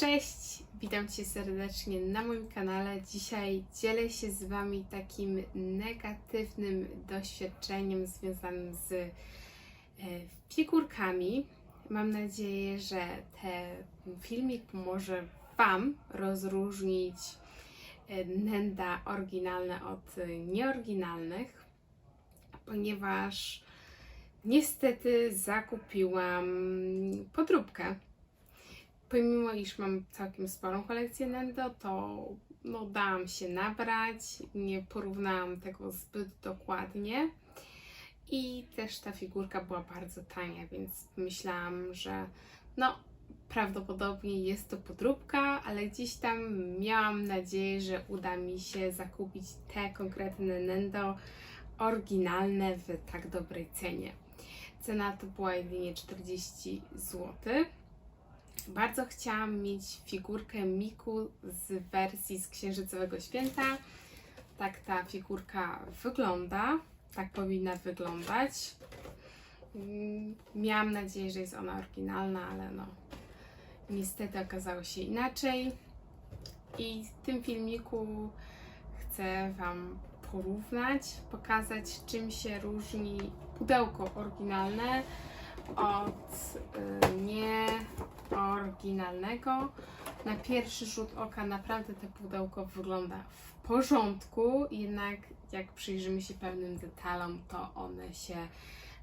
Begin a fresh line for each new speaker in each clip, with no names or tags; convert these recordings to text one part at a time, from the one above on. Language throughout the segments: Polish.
Cześć, witam Cię serdecznie na moim kanale. Dzisiaj dzielę się z Wami takim negatywnym doświadczeniem związanym z e, figurkami. Mam nadzieję, że ten filmik pomoże Wam rozróżnić e, nęda oryginalne od nieoryginalnych, ponieważ niestety zakupiłam podróbkę pomimo iż mam całkiem sporą kolekcję Nendo, to no, dałam się nabrać, nie porównałam tego zbyt dokładnie. I też ta figurka była bardzo tania, więc myślałam, że no prawdopodobnie jest to podróbka, ale gdzieś tam miałam nadzieję, że uda mi się zakupić te konkretne Nendo oryginalne w tak dobrej cenie. Cena to była jedynie 40 zł. Bardzo chciałam mieć figurkę Miku z wersji z Księżycowego Święta. Tak ta figurka wygląda. Tak powinna wyglądać. Mm, Miałam nadzieję, że jest ona oryginalna, ale no niestety okazało się inaczej. I w tym filmiku chcę Wam porównać, pokazać czym się różni pudełko oryginalne od y, nie oryginalnego. Na pierwszy rzut oka naprawdę to pudełko wygląda w porządku, jednak jak przyjrzymy się pewnym detalom, to one się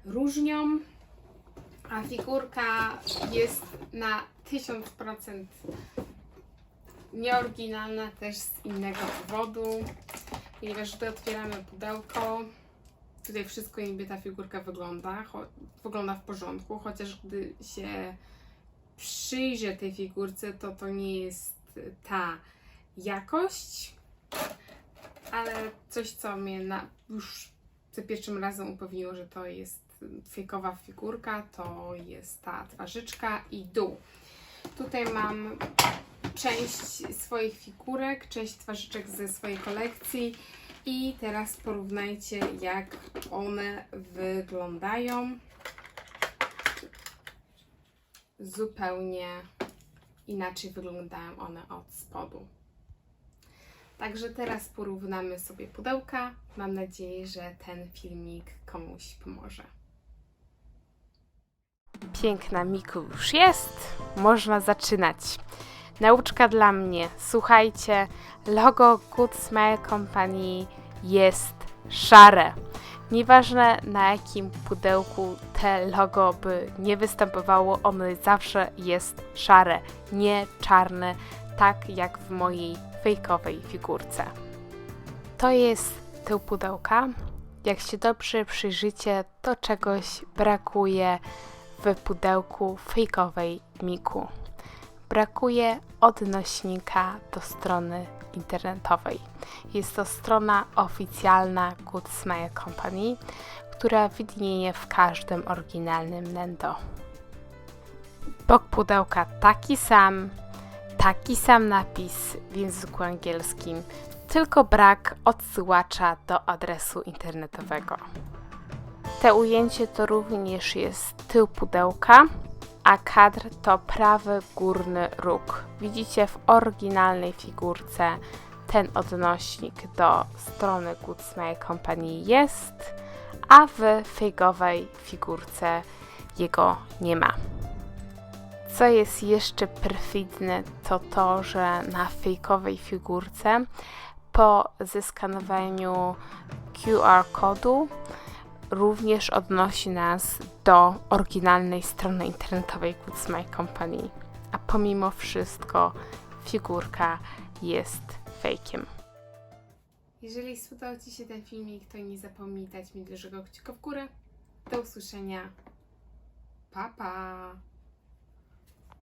różnią. A figurka jest na 1000% nieoryginalna też z innego powodu, ponieważ gdy otwieramy pudełko, tutaj wszystko niby ta figurka wygląda, wygląda w porządku, chociaż gdy się przyjrzę tej figurce, to to nie jest ta jakość, ale coś, co mnie na, już za pierwszym razem upewniło, że to jest fejkowa figurka, to jest ta twarzyczka i dół. Tutaj mam część swoich figurek, część twarzyczek ze swojej kolekcji i teraz porównajcie, jak one wyglądają zupełnie inaczej wyglądają one od spodu. Także teraz porównamy sobie pudełka. Mam nadzieję, że ten filmik komuś pomoże. Piękna Miku już jest. Można zaczynać. Nauczka dla mnie. Słuchajcie, logo Good Smile Company jest szare. Nieważne na jakim pudełku te logo by nie występowało, ono zawsze jest szare, nie czarne, tak jak w mojej fejkowej figurce. To jest tył pudełka. Jak się dobrze przyjrzycie, to czegoś brakuje w pudełku fejkowej Miku. Brakuje odnośnika do strony internetowej. Jest to strona oficjalna Good Smile Company, która widnieje w każdym oryginalnym Nendo. Bok pudełka taki sam, taki sam napis w języku angielskim, tylko brak odsyłacza do adresu internetowego. Te ujęcie to również jest tył pudełka, a kadr to prawy górny róg. Widzicie w oryginalnej figurce ten odnośnik do strony Good Smile Company jest, a w fejkowej figurce jego nie ma. Co jest jeszcze perfidne, to to, że na fejkowej figurce po zeskanowaniu QR kodu również odnosi nas do oryginalnej strony internetowej Good Smile Company. A pomimo wszystko figurka jest fejkiem. Jeżeli spodobał Ci się ten filmik, to nie zapomnij dać mi dużego kciuka w górę. Do usłyszenia. Pa, pa!